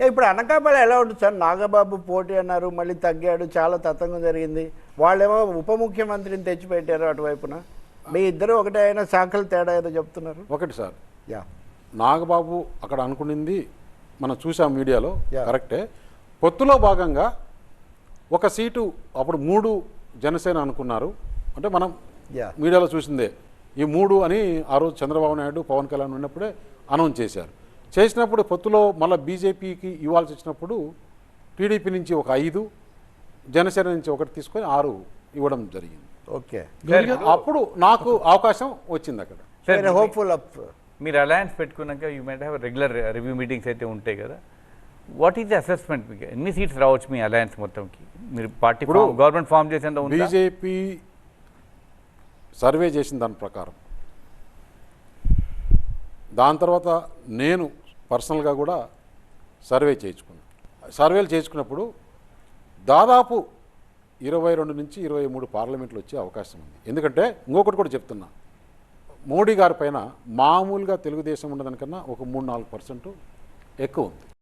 ఇప్పుడు అనకాపల్లి ఎలా ఉంటుంది సార్? నాగబాబు పోటీ అన్నారు మళ్ళీ తగ్గాడు చాలా తతంగం జరిగింది. వాళ్ళేమో ఉప ముఖ్యమంత్రిని తెచ్చిపెట్టారు అటువైపున. మీ ఇద్దరు ఒకటే అయినా శాఖలు తేడా ఏదో చెప్తున్నారు? ఒకటి సార్. యా. నాగబాబు అక్కడ అనుకునింది మనం చూసాం మీడియాలో. కరెక్టే. పొత్తులో భాగంగా ఒక సీటు అప్పుడు మూడు జనసేన అనుకున్నారు. అంటే మనం యా. మీడియాలో చూసిందే. ఈ మూడు అని ఆ రోజు చంద్రబాబు నాయుడు పవన్ కళ్యాణ్ ఉన్నప్పుడే అనౌన్స్ చేశారు. చేసినప్పుడు పొత్తులో మళ్ళీ బీజేపీకి ఇవ్వాల్సి వచ్చినప్పుడు టీడీపీ నుంచి ఒక ఐదు జనసేన నుంచి ఒకటి తీసుకొని ఆరు ఇవ్వడం జరిగింది. ఓకే. అప్పుడు నాకు అవకాశం వచ్చింది అక్కడ. సార్ హోప్ఫుల్ అప్ మీరు అలయన్స్ పెట్టుకున్నాక you might have regular review meetings అయితే ఉంటాయి కదా. వాట్ ఈస్ ది అసెస్మెంట్ మీకు? ఎన్ని సీట్స్ రావచ్చు మీ అలయన్స్ మొత్తంకి? మీరు పార్టీ ఇప్పుడు గవర్నమెంట్ ఫామ్ చేసేంత బీజేపీ సర్వే చేసిన దాని ప్రకారం. దాని తర్వాత నేను పర్సనల్గా కూడా సర్వే చేయించుకున్నాను సర్వేలు చేయించుకున్నప్పుడు దాదాపు ఇరవై రెండు నుంచి ఇరవై మూడు పార్లమెంట్లు వచ్చే అవకాశం ఉంది. ఎందుకంటే ఇంకొకటి కూడా చెప్తున్నా. మోడీ గారి పైన మామూలుగా తెలుగుదేశం ఉన్నదానికన్నా ఒక మూడు నాలుగు పర్సెంట్ ఎక్కువ ఉంది.